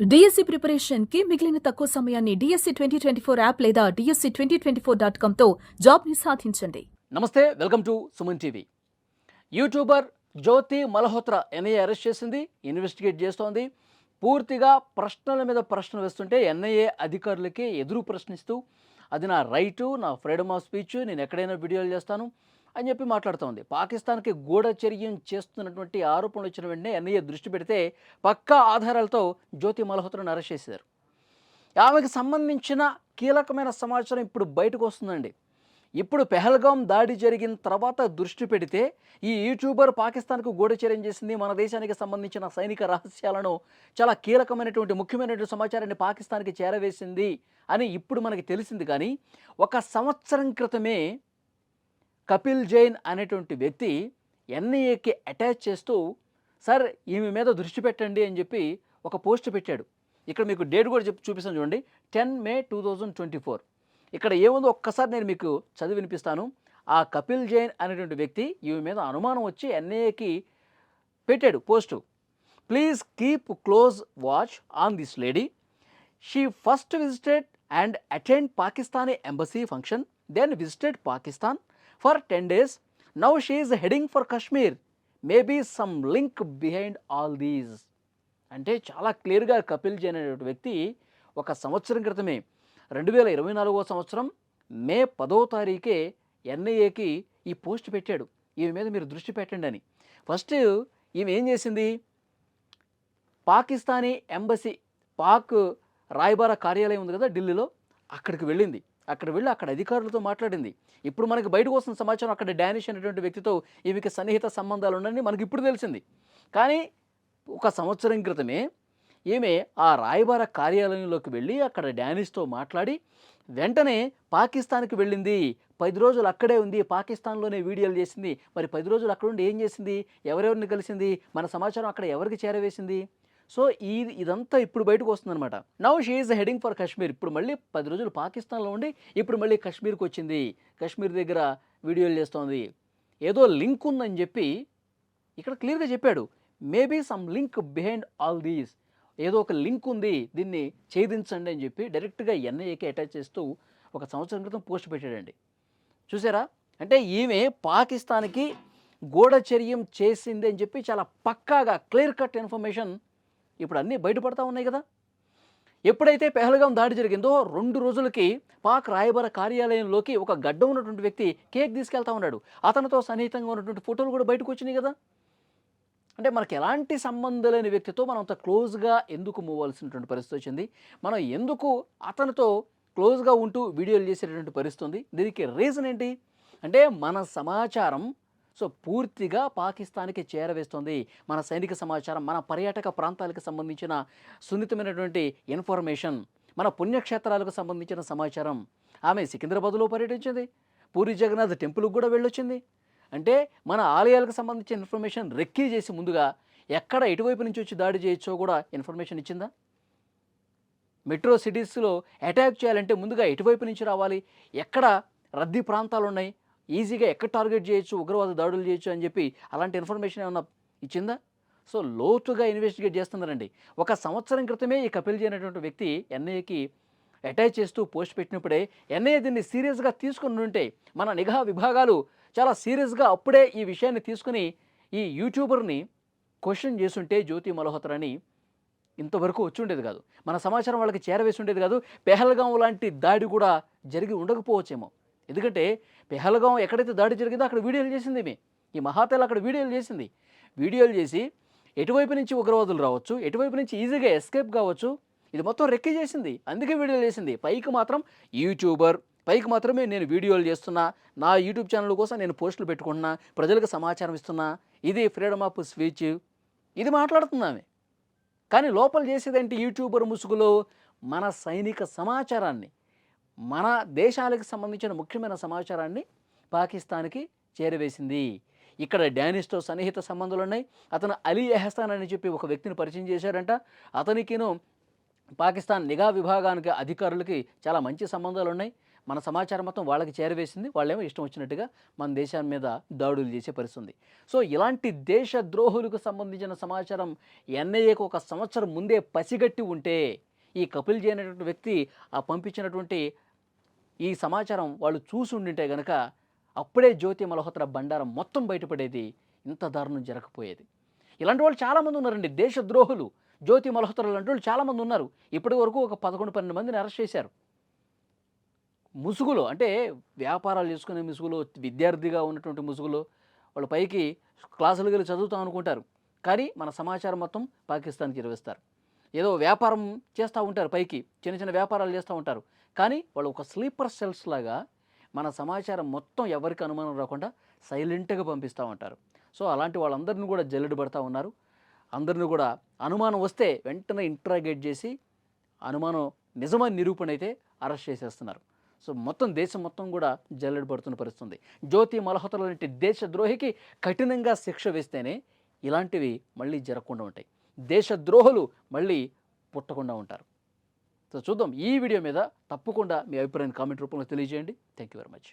DSC ప్రిపరేషన్కి మిగిలిన తక్కువ సమయాన్ని DSC twenty twenty four app లేదా DSC twenty twenty four dot కామ్తో జాబ్ని సాధించండి. నమస్తే welcome to Suman TV. YouTuber Jyoti Malhotra NIA arrest చేసింది ఇన్వెస్టిగేట్ చేస్తోంది. పూర్తిగా ప్రశ్నల మీద ప్రశ్నలు వేస్తుంటే ఎన్ఐఏ అధికారులకి ఎదురు ప్రశ్నిస్తూ అది నా రైటు నా ఫ్రీడమ్ ఆఫ్ స్పీచ్ నేను ఎక్కడైనా వీడియోలు చేస్తాను. అని చెప్పి మాట్లాడుతోంది. పాకిస్తాన్కి గూఢచర్యం చేస్తున్నటువంటి ఆరోపణలు వచ్చిన వెంటనే ఎన్ఐఏ దృష్టి పెడితే పక్కా ఆధారాలతో జ్యోతి మల్హోత్రను అరెస్ట్ చేశారు. ఆమెకు సంబంధించిన కీలకమైన సమాచారం ఇప్పుడు బయటకు వస్తుందండి. ఇప్పుడు పెహల్గాం దాడి జరిగిన తర్వాత దృష్టి పెడితే ఈ యూట్యూబర్ పాకిస్తాన్కు గూఢచర్యం చేసింది మన దేశానికి సంబంధించిన సైనిక రహస్యాలను చాలా కీలకమైనటువంటి ముఖ్యమైనటువంటి సమాచారాన్ని పాకిస్తాన్కి చేరవేసింది అని ఇప్పుడు మనకి తెలిసింది. కానీ ఒక సంవత్సరం క్రితమే కపిల్ జైన్ అనేటువంటి వ్యక్తి ఎన్ఐఏకి అటాచ్ చేస్తూ సార్ ఈమె మీద దృష్టి పెట్టండి అని చెప్పి ఒక పోస్ట్ పెట్టాడు. ఇక్కడ మీకు డేట్ కూడా చెప్పి చూపిస్తాను చూడండి. Ten May two thousand twenty four. ఇక్కడ ఏముందో ఒక్కసారి నేను మీకు చదివి వినిపిస్తాను. ఆ కపిల్ జైన్ అనేటువంటి వ్యక్తి ఈమె మీద అనుమానం వచ్చి ఎన్ఐఏకి పెట్టాడు post. Please keep close watch on this lady. She first visited and attend Pakistani embassy function then visited Pakistan for ten days now she is heading for Kashmir maybe some link behind all these అంటే చాలా క్లియర్గా కపిల్ జైన్ అనేటువంటి వ్యక్తి ఒక సంవత్సరం క్రితమే రెండు వేల ఇరవై నాలుగో సంవత్సరం మే పదో తారీఖే ఎన్ఐఏకి ఈ పోస్ట్ పెట్టాడు. ఈమె మీద మీరు దృష్టి పెట్టండి అని. ఫస్ట్ ఈమె ఏం చేసింది? పాకిస్తానీ ఎంబసీ పాక్ రాయబార కార్యాలయం ఉంది కదా ఢిల్లీలో అక్కడికి వెళ్ళింది. అక్కడ వెళ్ళి అక్కడ అధికారులతో మాట్లాడింది. ఇప్పుడు మనకి బయటకు వస్తున్న సమాచారం అక్కడ డానిష్ అనేటువంటి వ్యక్తితో ఈమెకి సన్నిహిత సంబంధాలు ఉన్నాయని మనకి ఇప్పుడు తెలిసింది. కానీ ఒక సంవత్సరం క్రితమే ఈమె ఆ రాయబార కార్యాలయంలోకి వెళ్ళి అక్కడ డానిష్తో మాట్లాడి వెంటనే పాకిస్తాన్కి వెళ్ళింది. పది రోజులు అక్కడే ఉంది. పాకిస్తాన్లోనే వీడియోలు చేసింది. మరి పది రోజులు అక్కడ ఉండి ఏం చేసింది? ఎవరెవరిని కలిసింది? మన సమాచారం అక్కడ ఎవరికి చేరవేసింది? సో ఈ ఇదంతా ఇప్పుడు బయటకు వస్తుందన్నమాట. Now she heading for Kashmir ఇప్పుడు మళ్ళీ పది రోజులు పాకిస్తాన్లో ఉండి ఇప్పుడు మళ్ళీ కాశ్మీర్కి వచ్చింది. కాశ్మీర్ దగ్గర వీడియోలు చేస్తోంది. ఏదో లింక్ ఉందని చెప్పి ఇక్కడ క్లియర్గా చెప్పాడు. Maybe some link behind all these ఏదో ఒక లింక్ ఉంది. దీన్ని ఛేదించండి అని చెప్పి డైరెక్ట్గా ఎన్ఐఏకి అటాచ్ చేస్తూ ఒక సంవత్సరం క్రితం పోస్ట్ పెట్టాడండి. చూసారా? అంటే ఈమె పాకిస్తాన్కి గూఢచర్యం చేసింది అని చెప్పి చాలా పక్కాగా క్లియర్ కట్ ఇన్ఫర్మేషన్ ఇప్పుడు అన్నీ బయటపడతా ఉన్నాయి కదా. ఎప్పుడైతే పెహల్గాం దాడి జరిగిందో రెండు రోజులకి పాక్ రాయబార కార్యాలయంలోకి ఒక గడ్డ ఉన్నటువంటి వ్యక్తి కేక్ తీసుకెళ్తా ఉన్నాడు. అతనితో సన్నిహితంగా ఉన్నటువంటి ఫోటోలు కూడా బయటకు వచ్చినాయి కదా. అంటే మనకి ఎలాంటి సంబంధం లేని వ్యక్తితో మనం అంత క్లోజ్గా ఎందుకు మూవ్ అవ్వాల్సినటువంటి పరిస్థితి వచ్చింది? మనం ఎందుకు అతనితో క్లోజ్గా ఉంటూ వీడియోలు చేసేటటువంటి పరిస్థితి ఉంది? దీనికి రీజన్ ఏంటి? అంటే మన సమాచారం సో పూర్తిగా పాకిస్తాన్కి చేరవేస్తుంది మన సైనిక సమాచారం మన పర్యాటక ప్రాంతాలకు సంబంధించిన సున్నితమైనటువంటి ఇన్ఫర్మేషన్ మన పుణ్యక్షేత్రాలకు సంబంధించిన సమాచారం. ఆమె సికింద్రాబాద్లో పర్యటించింది పూరి జగన్నాథ్ టెంపుల్కి కూడా వెళ్ళొచ్చింది. అంటే మన ఆలయాలకు సంబంధించిన ఇన్ఫర్మేషన్ రెక్కీ చేసి ముందుగా ఎక్కడ ఎటువైపు నుంచి వచ్చి దాడి చేయొచ్చో కూడా ఇన్ఫర్మేషన్ ఇచ్చిందా? మెట్రో సిటీస్లో అటాక్ చేయాలంటే ముందుగా ఎటువైపు నుంచి రావాలి? ఎక్కడ రద్దీ ప్రాంతాలు ఉన్నాయి ఈజీగా ఎక్కడ టార్గెట్ చేయొచ్చు ఉగ్రవాద దాడులు చేయొచ్చు అని చెప్పి అలాంటి ఇన్ఫర్మేషన్ ఏమన్నా ఇచ్చిందా? సో లోతుగా ఇన్వెస్టిగేట్ చేస్తున్నారండి. ఒక సంవత్సరం క్రితమే ఈ కపిల్ జీ అనేటువంటి వ్యక్తి ఎన్ఐఏకి అటాచ్ చేస్తూ పోస్ట్ పెట్టినప్పుడే ఎన్ఐఏ దీన్ని సీరియస్గా తీసుకుని ఉంటే మన నిఘా విభాగాలు చాలా సీరియస్గా అప్పుడే ఈ విషయాన్ని తీసుకుని ఈ యూట్యూబర్ని క్వశ్చన్ చేస్తుంటే జ్యోతి మల్హోత్రాని ఇంతవరకు వచ్చి ఉండేది కాదు. మన సమాచారం వాళ్ళకి చేరవేసి ఉండేది కాదు. పెహల్గాం లాంటి దాడి కూడా జరిగి ఉండకపోవచ్చేమో. ఎందుకంటే పెహల్గాం ఎక్కడైతే దాడి జరిగిందో అక్కడ వీడియోలు చేసింది మీ ఈ మహాతేలు అక్కడ వీడియోలు చేసింది. వీడియోలు చేసి ఎటువైపు నుంచి ఉగ్రవాదులు రావచ్చు ఎటువైపు నుంచి ఈజీగా ఎస్కేప్ కావచ్చు ఇది మొత్తం రెక్కి చేసింది. అందుకే వీడియోలు చేసింది. పైకి మాత్రం యూట్యూబర్ పైకి మాత్రమే నేను వీడియోలు చేస్తున్నా నా యూట్యూబ్ ఛానల్ కోసం నేను పోస్టులు పెట్టుకుంటున్నా ప్రజలకు సమాచారం ఇస్తున్నా. ఇది ఫ్రీడమ్ ఆఫ్ స్పీచ్. ఇది మాట్లాడుతున్నామే కానీ లోపల చేసేదేంటి యూట్యూబర్ ముసుగులో మన సైనిక సమాచారాన్ని? మన దేశాలకు సంబంధించిన ముఖ్యమైన సమాచారాన్ని పాకిస్తాన్కి చేరవేసింది. ఇక్కడ డానిస్తో సన్నిహిత సంబంధాలు ఉన్నాయి అతను అలీ ఎహసాన్ అని చెప్పి ఒక వ్యక్తిని పరిచయం చేశారంట అతనికిను పాకిస్తాన్ నిఘా విభాగానికి అధికారులకి చాలా మంచి సంబంధాలు ఉన్నాయి మన సమాచారం మొత్తం వాళ్ళకి చేరవేసింది. వాళ్ళేమో ఇష్టం వచ్చినట్టుగా మన దేశాన్ని మీద దాడులు చేసే పరిస్థితుంది సో ఇలాంటి దేశ ద్రోహులకు సంబంధించిన సమాచారం ఎన్ఐఏకు ఒక సంవత్సరం ముందే పసిగట్టి ఉంటే ఈ కపిల్ జీ అనేటువంటి వ్యక్తి ఆ పంపించినటువంటి ఈ సమాచారం వాళ్ళు చూసి ఉండింటే గనక అప్పుడే జ్యోతి మల్హోత్రా బండారం మొత్తం బయటపడేది ఇంత దారుణం జరగకపోయేది. ఇలాంటి వాళ్ళు చాలామంది ఉన్నారండి. దేశద్రోహులు జ్యోతి మల్హోత్రా లాంటి వాళ్ళు చాలామంది ఉన్నారు. ఇప్పటి వరకు ఒక పదకొండు పన్నెండు మందిని అరెస్ట్ చేశారు. ముసుగులో అంటే వ్యాపారాలు చేసుకునే ముసుగులో విద్యార్థిగా ఉన్నటువంటి ముసుగులో వాళ్ళు పైకి క్లాసులు వెళ్ళి చదువుతాం అనుకుంటారు. కానీ మన సమాచారం మొత్తం పాకిస్తాన్కి ఇరవేస్తారు. ఏదో వ్యాపారం చేస్తూ ఉంటారు పైకి. చిన్న చిన్న వ్యాపారాలు చేస్తూ ఉంటారు. కానీ వాళ్ళు ఒక స్లీపర్ సెల్స్ లాగా మన సమాచారం మొత్తం ఎవరికి అనుమానం రాకుండా సైలెంట్గా పంపిస్తూ ఉంటారు. సో అలాంటి వాళ్ళందరినీ కూడా జల్లెడు పడతా ఉన్నారు. అందరిని కూడా అనుమానం వస్తే వెంటనే ఇంట్రాగేట్ చేసి అనుమానం నిజమైన నిరూపణ అయితే అరెస్ట్ చేసేస్తున్నారు. సో మొత్తం దేశం మొత్తం కూడా జల్లెడ పడుతున్న పరిస్థితుంది. జ్యోతి మల్హోత్రా లాంటి దేశద్రోహికి కఠినంగా శిక్ష వేస్తేనే ఇలాంటివి మళ్ళీ జరగకుండా ఉంటాయి. దేశద్రోహులు మళ్ళీ పుట్టకుండా ఉంటారు. సో చూద్దాం ఈ వీడియో మీద తప్పకుండా మీ అభిప్రాయాన్ని కామెంట్ రూపంలో తెలియజేయండి. Thank you very much